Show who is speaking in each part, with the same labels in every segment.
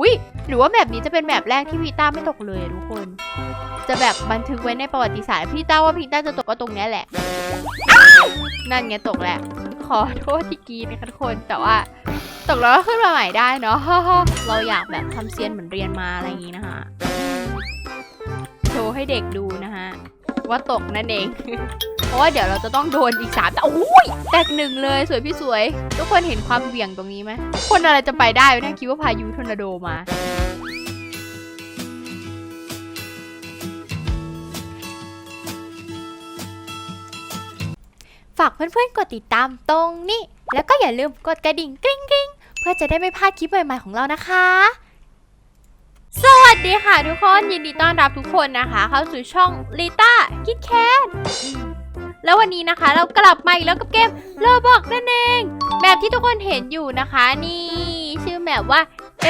Speaker 1: อุ้ยหรือว่าแบบนี้จะเป็นแบบแรกที่พี่ต้าไม่ตกเลยทุกคน จะแบบบันทึกไว้ในประวัติศาสตร์พี่ต้าว่าพี่ต้าจะตกก็ตรงนี้แหละ นั่นไงตกแหละ ขอโทษที่กรีดนะคะทุกคน แต่ว่าตกแล้วก็ขึ้นมาใหม่ได้เนาะ เราอยากแบบทำเซียนเหมือนเรียนมาอะไรอย่างนี้นะคะ โชว์ให้เด็กดูนะคะ ว่าตกนั่นเอง เพราะว่าเดี๋ยวเราจะต้องโดนอีกสามแต่โอ้ยแตกหนึ่งเลยสวยพี่สวย ทุกคนเห็นความเหวี่ยงตรงนี้ไหมคนอะไรจะไปได้วะเนี่ยคิดว่าพายุทอร์นาโดมาฝากเพื่อนๆ กดติดตามตรงนี้ แล้วก็อย่าลืมกดกระดิ่งกริ๊งกริ๊งเพื่อจะได้ไม่พลาดคลิปใหม่ๆของเรานะคะ สวัสดีค่ะทุกคนยินดีต้อนรับทุกคนนะคะ เข้าสู่ช่องลิต้าคิดแคนแล้ววันนี้นะคะเรากลับมาอีกแล้วกับเกมโลบอกนั่นเองแบบที่ทุกคนเห็นอยู่นะคะ นี่ ชื่อแบบว่า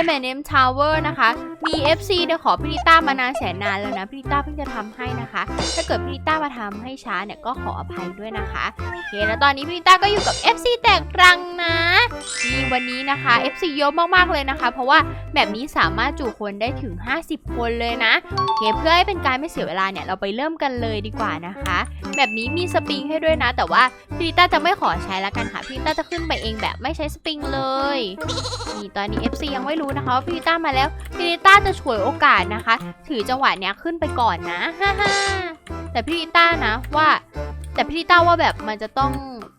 Speaker 1: M&M Tower นะคะมี FC เดี๋ยวขอพี่ลิต้ามานานแสนนานแล้วนะพี่ลิต้าเพิ่งจะทำให้นะคะ ถ้าเกิดพี่ลิต้ามาทำให้ช้าเนี่ยก็ขออภัยด้วยนะคะโอเคแล้วตอนนี้พี่ลิต้าก็อยู่กับ FC แตกรังนะนี่วันนี้นะคะ FC เยอะมากๆเลยนะคะ เพราะว่าแบบนี้สามารถจุคนได้ถึง 50 คนเลยนะโอเคเพื่อให้เป็นการไม่เสียเวลาเนี่ยเราไปเริ่มกันเลยดีกว่านะคะ แบบนี้มีสปริงให้ด้วยนะ แต่ว่าพี่ลิต้าจะไม่ขอใช้ละกันค่ะพี่ลิต้าจะขึ้นไปเองแบบไม่ใช้สปริงเลยนี่ตอนนี้ FC ยังไม่รู้นะคะว่าพี่ลิต้ามาแล้วพี่ลิต้าจะฉวยโอกาสนะคะ ถือจังหวะเนี้ยขึ้นไปก่อนนะฮ่าฮ่าแต่พี่ลิต้านะว่า แต่พี่ลิต้าว่าแบบมันจะต้อง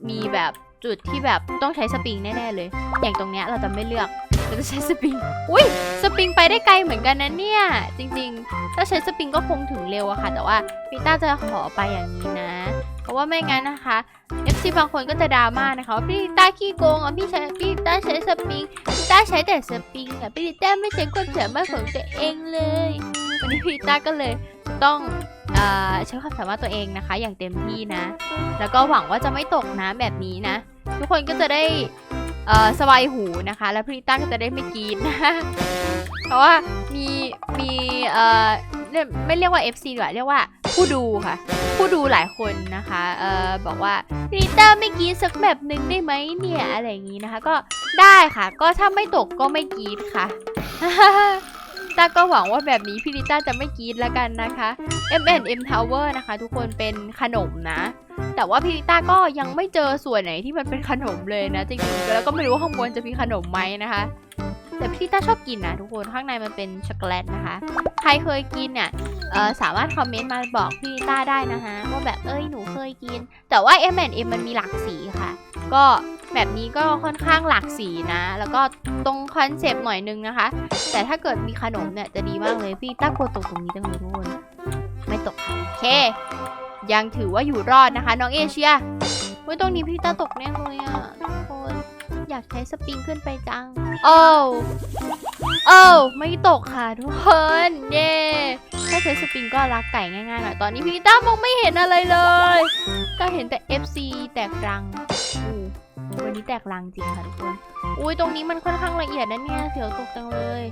Speaker 1: มีแบบจุดที่แบบต้องใช้สปริงแน่ๆเลย อย่างตรงเนี้ยเราจะไม่เลือกเราจะใช้สปริง อุ้ยสปริงไปได้ไกลเหมือนกันนะเนี่ย จริงๆ ถ้าใช้สปริงก็คงถึงเร็วอะค่ะ แต่ว่าพี่ลิต้าจะขอไปอย่างนี้นะ เพราะว่าไม่งั้นนะคะ FC บางคนก็จะดราม่านะคะว่าพี่ลิต้าขี้โกงอะพี่ใช้พี่ลิต้าใช้สปริงพี่ต้าใช้แต่สปริงอะพี่ลิต้าไม่ใช้ความสามารถของตัวเองเลยวันนี้พี่ลิต้าก็เลยต้องอใช้ความสามารถตัวเองนะคะ อย่างเต็มที่นะ แล้วก็หวังว่าจะไม่ตกน้ำแบบนี้นะ ทุกคนก็จะได้สบายหูนะคะ แล้วพี่ลิต้าก็จะได้ไม่กรีดนะ เพราะว่ามีมี ไม่เรียกว่า FC ดีกว่าเรียกว่าผู้ดูค่ะ ผู้ดูหลายคนนะคะเอ่อบอกว่าพี่ลิต้าไม่กีดสักแบบหนึ่งได้ไหมเนี่ยอะไรอย่างนี้นะคะ ก็ได้ค่ะ ก็ถ้าไม่ตกก็ไม่กีดค่ะต้าก็หวังว่าแบบนี้พี่ลิต้าจะไม่กรีดแล้วกันนะคะ M&M Tower นะคะ ทุกคนเป็นขนมนะ แต่ว่าพี่ลิต้าก็ยังไม่เจอส่วนไหนที่มันเป็นขนมเลยนะจริงๆแล้วก็ไม่รู้ว่าข้างบนจะมีขนมไหมนะคะ แต่พี่ต้าชอบกินนะทุกคนข้างในมันเป็นช็อกโกแลตนะคะ ใครเคยกินเนี่ยสามารถคอมเมนต์มาบอกพี่ต้าได้นะคะว่าแบบเอ้ยหนูเคยกิน แต่ว่า M&M มันมีหลากสีค่ะ ก็แบบนี้ก็ค่อนข้างหลากสีนะ แล้วก็ตรงคอนเซปต์หน่อยนึงนะคะ แต่ถ้าเกิดมีขนมเนี่ยจะดีมากเลยพี่ต้ากลัวตกตรงนี้จังเลยทุกคนไม่ตกค่ะโอเค ยังถือว่าอยู่รอดนะคะ น้องเอเชียเว้ยตรงนี้พี่ต้าตกแน่เลยอะ อยากใช้สปริงขึ้นไปจัง โอ้วโอ้วไม่ตกค่ะทุกคน เย้ถ้าใช้สปริงก็รักไก่ง่ายๆหน่อย ตอนนี้พี่ต้ามองไม่เห็นอะไรเลย ก็เห็นแต่ FC แตกรังอู้วันนี้แตกรังจริงค่ะทุกคน อุ้ยตรงนี้มันค่อนข้างละเอียดนะเนี่ย เสียวตกจังเลย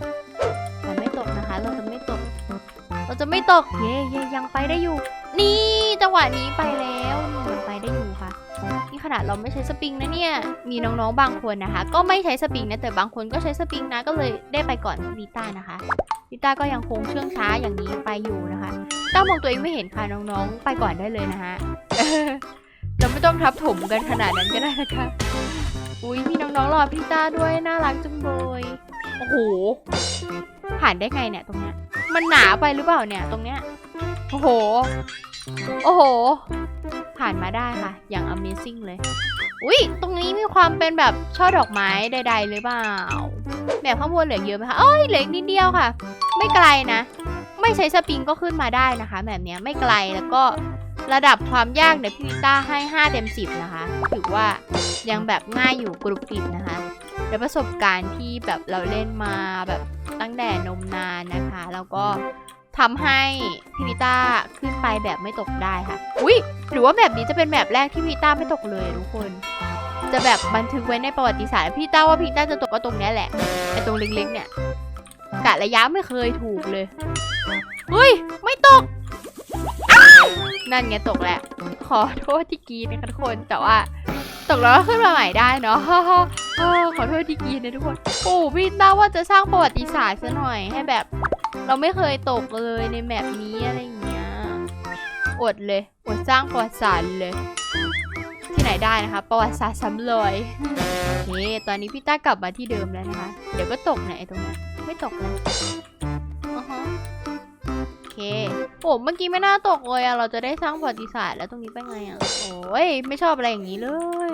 Speaker 1: แต่ไม่ตกนะคะ เราจะไม่ตก เราจะไม่ตก เย่เย่ยังไปได้อยู่ นี่จังหวะนี้ไปแล้ว ขนาดเราไม่ใช้สปริงนะเนี่ย มีน้องๆบางคนนะคะ ก็ไม่ใช้สปริงนะ แต่บางคนก็ใช้สปริงนะ ก็เลยได้ไปก่อนลิต้านะคะลิต้าก็ยังคงเชื่องช้าอย่างนี้ไปอยู่นะคะต้ามองตัวเองไม่เห็นค่ะน้องๆ ไปก่อนได้เลยนะคะเราไม่ต้องทับถมกันขนาดนั้นก็ได้นะคะ อุ้ยมีน้องๆรอพี่ต้าด้วยน่ารักจังเลยโอ้โห ผ่านได้ไงเนี่ยตรงเนี้ย มันหนาไปหรือเปล่าเนี่ยตรงเนี้ย โอ้โห โอ้โห ผ่านมาได้ค่ะ อย่าง Amazing เลย อุ้ยตรงนี้มีความเป็นแบบช่อดอกไม้ใดๆหรือเปล่า แบบข้างบนเหลือเยอะไหมคะเอ้ย เหลือนิดเดียวค่ะ ไม่ไกลนะ ไม่ใช้สปริงก็ขึ้นมาได้นะคะ แบบเนี้ยไม่ไกลแล้วก็ระดับความยากเนี่ยพี่วิต้าให้ 5 เต็ม 10 นะคะ ถือว่ายังแบบง่ายอยู่กรุบกริบนะคะและประสบการณ์ที่แบบเราเล่นมาแบบตั้งแต่นมนานนะคะ แล้วก็ ทำให้พี่วิต้าขึ้นไปแบบไม่ตกได้ค่ะ อุ้ยหรือว่าแบบนี้จะเป็นแบบแรกที่พี่วิต้าไม่ตกเลยทุกคน จะแบบบันทึกไว้ในประวัติศาสตร์พี่ต้าว่าพี่ต้าจะตกก็ตรงนี้แหละไอตรงเล็กๆเนี่ยกะระยะไม่เคยถูกเลยเฮ้ยไม่ตกนั่นไงตกแหละ ขอโทษที่กรีนะคะทุกคนแต่ว่าตกแล้วก็ขึ้นมาใหม่ได้เนาะขอโทษที่กรีดนะทุกคน โอ้พี่ต้าว่าจะสร้างประวัติศาสตร์ซะหน่อยให้แบบ เราไม่เคยตกเลยในแมปนี้อะไรอย่างเงี้ย อดเลย อดสร้างประวัติศาสตร์เลย ที่ไหนได้นะคะ ประวัติศาสตร์ซ้ำรอย โอเค ตอนนี้พี่ต้ากลับมาที่เดิมแล้วนะคะ เดี๋ยวก็ตกเนี่ยไอ้ตรงนั้น ไม่ตกเลยอือฮะโอเคโอ้เมื่อกี้ไม่น่าตกเลยอะเราจะได้สร้างประวัติศาสตร์แล้วตรงนี้เป็นไงอะโอ้ย ไม่ชอบอะไรอย่างนี้เลย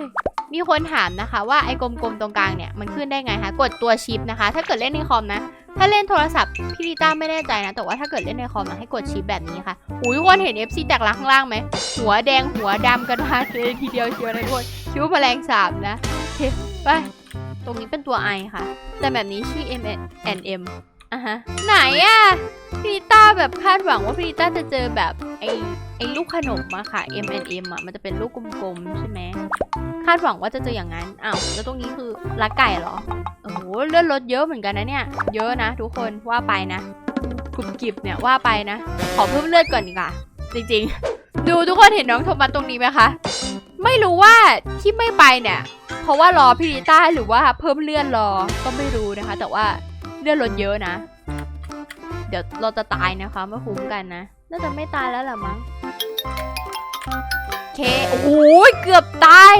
Speaker 1: มีคนถามนะคะว่าไอ้กลมๆตรงกลางเนี่ยมันขึ้นได้ไงคะกดตัวชิปนะคะ ถ้าเกิดเล่นในคอมนะ ถ้าเล่นโทรศัพท์พี่ลิต้าไม่แน่ใจนะ แต่ว่าถ้าเกิดเล่นในคอมนะให้กดชิปแบบนี้ค่ะอุ้ยทุกคนเห็น FC แตกลักข้างล่างไหมหัวแดงหัวดำกันมาเลยทีเดียวเชียวนะทุกคนคิดว่าแมลงสาบนะโอเคไปตรงนี้เป็นตัว I ค่ะ แต่แบบนี้ชื่อ M N M อะฮะ ไหนอะพี่ลิต้าแบบคาดหวังว่าพี่ลิต้าจะเจอแบบไอไอลูกขนมอะค่ะ M N M อะมันจะเป็นลูกกลมๆใช่ไหมคาดหวังว่าจะเจออย่างนั้นอ้าวแล้วตรงนี้คือลักไก่เหรอโอ้โหเลื่อนรถเยอะเหมือนกันนะเนี่ย เยอะนะทุกคนว่าไปนะกรุบกริบเนี่ยว่าไปนะ ขอเพิ่มเลือดก่อนดีกว่าจริงๆ ดูทุกคนเห็นน้องโทมัสตรงนี้ไหมคะ ไม่รู้ว่าที่ไม่ไปเนี่ย เพราะว่ารอพี่ลิต้าหรือว่าเพิ่มเลื่อนรอก็ไม่รู้นะคะ แต่ว่า เลื่อนรถเยอะนะ เดี๋ยวเราจะตายนะคะม่คุ้มกันนะ น่าจะไม่ตายแล้วหละมั้งเค โอ้โหเกือบตาย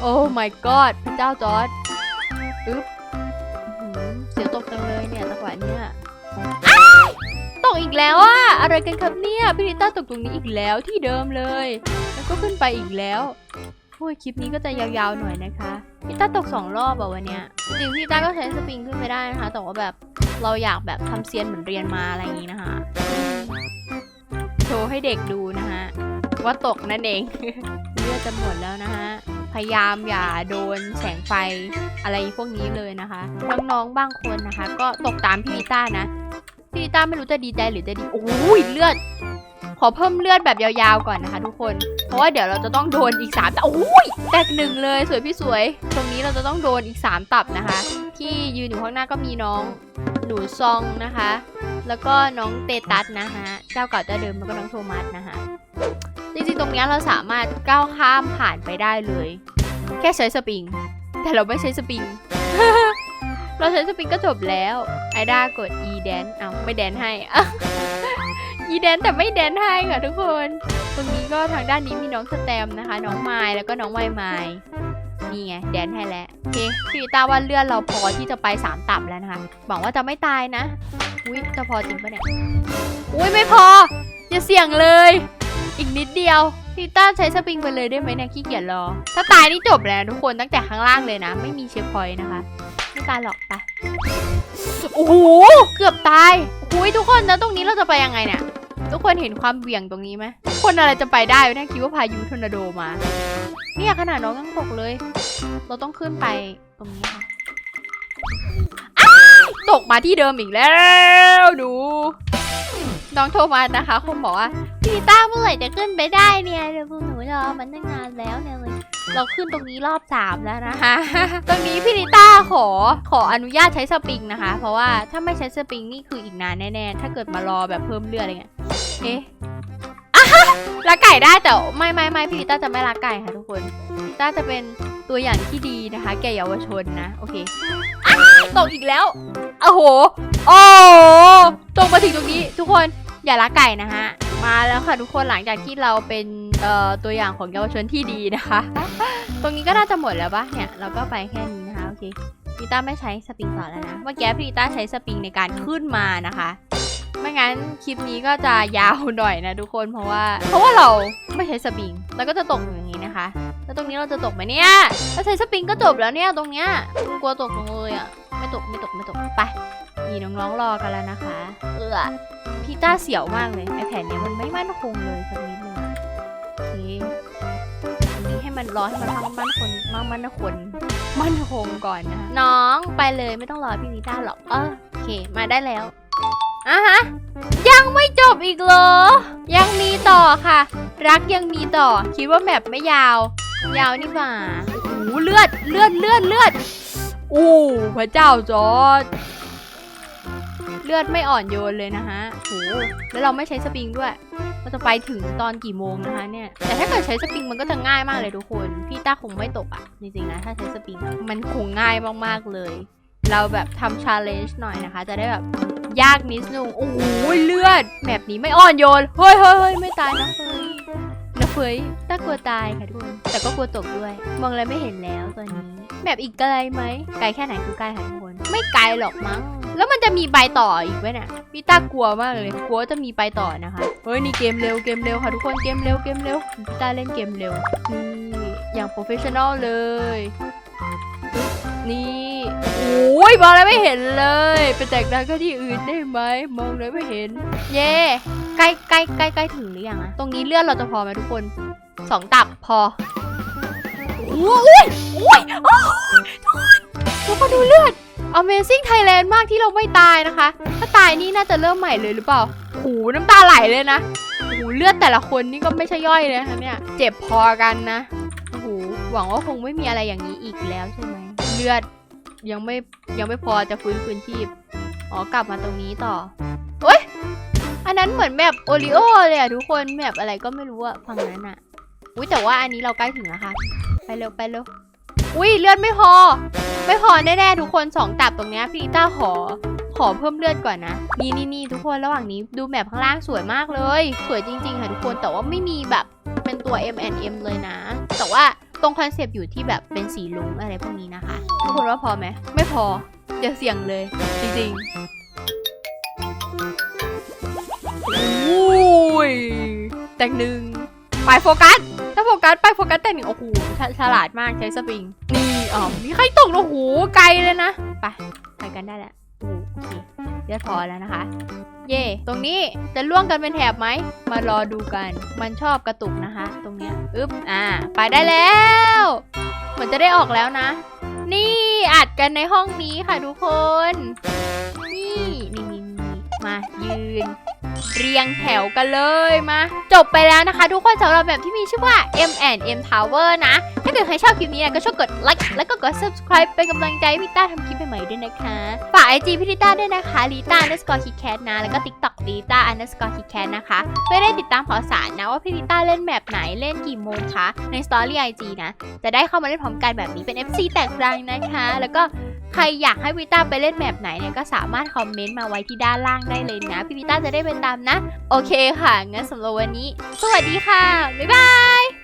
Speaker 1: โอ้ my god พระเจ้าจอร์ดอึ๊บเสียวตกจังเลยเนี่ยจังหวะเนี้ยตกอีกแล้วอะอะไรกันครับเนี่ยพี่ลิต้าตกตรงนี้อีกแล้วที่เดิมเลย แล้วก็ขึ้นไปอีกแล้ว โอ้ยคลิปนี้ก็จะยาวๆหน่อยนะคะพี่ต้าตกสองรอบอะวันเนี้ยจริงๆพี่ต้าก็ใช้สปริงขึ้นไปได้นะคะ แต่ว่าแบบเราอยากแบบทำเซียนเหมือนเรียนมาอะไรอย่างนี้นะคะ โชว์ให้เด็กดูนะคะว่าตกนั่นเองเลือดจะหมดแล้วนะฮะพยายามอย่าโดนแสงไฟอะไรพวกนี้เลยนะคะ น้องๆบางคนนะคะ ก็ตกตามพี่ลิต้านะ พี่ลิต้าไม่รู้จะดีใจหรือจะดีโอ้ยเลือด ขอเพิ่มเลือดแบบยาวๆก่อนนะคะ ทุกคน เพราะว่าเดี๋ยวเราจะต้องโดนอีก3ตับโอ้ยแตกหนึ่งเลยสวยพี่สวย ตรงนี้เราจะต้องโดนอีก 3 ตับนะคะ ที่ยืนอยู่ข้างหน้าก็มีน้องหนูซองนะคะ แล้วก็น้องเตตัสนะคะเจ้าเก่าเจ้าเดิมแล้วก็น้องโทมัสนะคะจริงๆตรงนี้เราสามารถก้าวข้ามผ่านไปได้เลย แค่ใช้สปริง แต่เราไม่ใช้สปริง เราใช้สปริงก็จบแล้วไอด้ากด e แดนเอาไม่แดนให้ e แดนแต่ไม่แดนให้ค่ะทุกคนตรงนี้ก็ทางด้านนี้มีน้องสแตมนะคะ น้องไมล์แล้วก็น้องไวไมล์นี่ไงแดนให้แล้วโอเคพี่ลิตาว่าเลื่อนเราพอที่จะไปสามตับแล้วนะคะหวังว่าจะไม่ตายนะอุ้ยจะพอจริงปะเนี่ยอุ้ยไม่พออย่าเสี่ยงเลย อีกนิดเดียวพี่ต้าใช้สปริงไปเลยได้ไหมเนี่ยขี้เกียจรอ ถ้าตายนี่จบแล้วทุกคนตั้งแต่ข้างล่างเลยนะ ไม่มีเช็คพอยต์นะคะไม่ตายหรอกไปโอ้โหเกือบตายโอ้ยทุกคนแล้วตรงนี้เราจะไปยังไงเนี่ย ทุกคนเห็นความเหวี่ยงตรงนี้ไหมคนอะไรจะไปได้วะเนี่ยคิดว่าพายุทอร์นาโดมา เนี่ยขนาดน้องยังตกเลย เราต้องขึ้นไปตรงนี้ค่ะตกมาที่เดิมอีกแล้วหนูน้องโทมัสนะคะคงบอกว่าพี่ต้าเมื่อไหร่จะขึ้นไปได้เนี่ยเดี๋ยวพวกหนูรอมันตั้งนานแล้วเนี่ยเลยเราขึ้นตรงนี้รอบสามแล้วนะคะตรงนี้พี่ลิต้าขอขออนุญาตใช้สปริงนะคะ เพราะว่าถ้าไม่ใช้สปริงนี่คืออีกนานแน่ๆถ้าเกิดมารอแบบเพิ่มเลือดอะไรเงี้ย เอ๊ะอะฮะลักไก่ได้แต่ไม่ไม่ไม่พี่ลิต้าจะไม่ลักไก่ค่ะทุกคนพี่ลิต้าจะเป็นตัวอย่างที่ดีนะคะ แก่เยาวชนนะ โอเคอตกอีกแล้วโอ้โหโอ้ตรงมาถึงตรงนี้ ทุกคนอย่าละไก่นะฮะ มาแล้วค่ะทุกคนหลังจากที่เราเป็นเอ่อตัวอย่างของเยาวชนที่ดีนะคะ ตรงนี้ก็น่าจะหมดแล้วปะเนี่ยเราก็ไปแค่นี้นะคะโอเคพีต้าไม่ใช้สปริงต่อแล้วนะ เมื่อกี้พีต้าใช้สปริงในการขึ้นมานะคะ ไม่งั้นคลิปนี้ก็จะยาวหน่อยนะทุกคนเพราะว่า เพราะว่าเราไม่ใช้สปริงแล้วก็จะตกอย่างนี้นะคะ แล้วตรงนี้เราจะตกไหมเนี่ยถ้าใช้สปริงก็จบแล้วเนี่ยตรงเนี้ยกลัวตกจังเลยอะไม่ตกไม่ตกไม่ตกไปมีน้องๆรอกันแล้วนะคะ เออพีต้าเสียวมากเลยไอแผ่นเนี้ยมันไม่มั่นคงเลยสักนิดนึงโอเคอันนี้ให้มันรอให้มันมั่นมั่นคงมั่นมั่นคงมั่นคงก่อนนะคะน้องไปเลยไม่ต้องรอพี่นิต้าหรอกเออโอเค มาได้แล้ว อะฮะ ยังไม่จบอีกเหรอ ยังมีต่อค่ะ รักยังมีต่อ คิดว่าแมปไม่ยาว ยาวนี่หว่าโอ้เลือด เลือด เลือด เลือดโอ้พระเจ้าจอดเลือดไม่อ่อนโยนเลยนะฮะโหแล้วเราไม่ใช้สปริงด้วยมันจะไปถึงตอนกี่โมงนะคะเนี่ย แต่ถ้าเกิดใช้สปริงมันก็จะง่ายมากเลยทุกคน พี่ต้าคงไม่ตกอะจริงๆนะ ถ้าใช้สปริง มันคงง่ายมากๆเลย เราแบบทำชาเลนจ์หน่อยนะคะ จะได้แบบยากนิดนึงโอ้โหเลือดแบบนี้ไม่อ่อนโยนเฮ้ยเฮ้ยเฮ้ยไม่ตายนะเฮ้ยนะเฟ้ยต้ากลัวตายค่ะทุกคน แต่ก็กลัวตกด้วย มองอะไรไม่เห็นแล้วตอนนี้แบบอีกไกลไหม ไกลแค่ไหนคือไกลค่ะทุกคน ไม่ไกลหรอกมั้ง แล้วมันจะมีไปต่ออีกไหมเนี่ยพี่ต้ากลัวมากเลย กลัวจะมีไปต่อนะคะ เฮ้ยนี่เกมเร็วเกมเร็วค่ะทุกคน เกมเร็วเกมเร็วพี่ต้าเล่นเกมเร็ว นี่อย่างโปรเฟชชั่นอลเลย นี่โอ้ยมองอะไรไม่เห็นเลยไปแตกดังก็ที่อื่นได้ไหมมองเลยไม่เห็น เย่ใกล้ใกล้ใกล้ใกล้ถึงหรือยังอะตรงนี้เลื่อนเราจะพอไหมทุกคนสองตับพอโอ้ยโอ้ยโอ้ยทุกคนทุกคนดูเลือด Amazing Thailand มากที่เราไม่ตายนะคะ ถ้าตายนี่น่าจะเริ่มใหม่เลยหรือเปล่าหูน้ำตาไหลเลยนะหูเลือดแต่ละคนนี่ก็ไม่ใช่ย่อยเลยนะคะเนี่ย เจ็บพอกันนะโอ้โหหวังว่าคงไม่มีอะไรอย่างนี้อีกแล้วใช่ไหม เลือดยังไม่ยังไม่พอจะฟื้นคืนชีพ อ๋อกลับมาตรงนี้ต่อโอ้ย อันนั้นเหมือนแมปโอริโอเลยอะทุกคนแมปอะไรก็ไม่รู้อะฝั่งนั้นอะอุ้ยแต่ว่าอันนี้เราใกล้ถึงแล้วค่ะ ไปเร็วไปเร็ว อุ้ยเลือดไม่พอ ไม่พอแน่ๆทุกคนสองตับตรงเนี้ยพี่ลิต้าขอขอเพิ่มเลือดก่อนนะ นี่นี่นี่ทุกคนระหว่างนี้ดูแมปข้างล่างสวยมากเลย สวยจริงๆค่ะทุกคนแต่ว่าไม่มีแบบเป็นตัว M N M เลยนะ แต่ว่า ตรงคอนเซปต์อยู่ที่แบบเป็นสีลุงอะไรพวกนี้นะคะ ทุกคนว่าพอไหม ไม่พอเดี๋ยวเสี่ยงเลย จริงๆอุ้ยแต่งหนึ่งไปโฟกัส ถ้าโฟกัสไปโฟกัสแต่งหนึ่งโอ้โหฉฉลาดมากใช้สปริง นี่อ๋อมีใครตกโอ้โหไกลเลยนะ ไป ไปกันได้แล้วโอ้โหโอเค เรียบพอแล้วนะคะ เย่ตรงนี้จะล่วงกันเป็นแถบไหม มารอดูกัน มันชอบกระตุกนะคะ ตรงเนี้ยอึ๊บ อ่า ไปได้แล้ว เหมือนจะได้ออกแล้วนะ นี่อัดกันในห้องนี้ค่ะทุกคน มายืน เรียงแถวกันเลยมา จบไปแล้วนะคะ ทุกคนสำหรับแบบที่มีชื่อว่า M M Tower นะ ถ้าเกิดใครชอบคลิปนี้นะก็ช่วยกดไลค์แล้วก็กด subscribe เป็นกำลังใจให้พี่ต้าทำคลิปใหม่ๆด้วยนะคะ ฝากไอจีพี่ลิต้าด้วยนะคะลิต้า underscore kitcat นะ แล้วก็ tiktok ลิต้า underscore kitcat นะคะเพื่อได้ติดตามข่าวสารนะว่าพี่ลิต้าเล่นแบบไหนเล่นกี่โมงคะใน story IG นะ จะได้เข้ามาเล่นพร้อมกันแบบนี้เป็น FC แตกรังนะคะ แล้วก็ ใครอยากให้วิต้าไปเล่นแมปไหนเนี่ยก็สามารถคอมเมนต์มาไว้ที่ด้านล่างได้เลยนะ พี่วิต้าจะได้เป็นตามนะ โอเคค่ะ งั้นสำหรับวันนี้ สวัสดีค่ะ บ๊ายบาย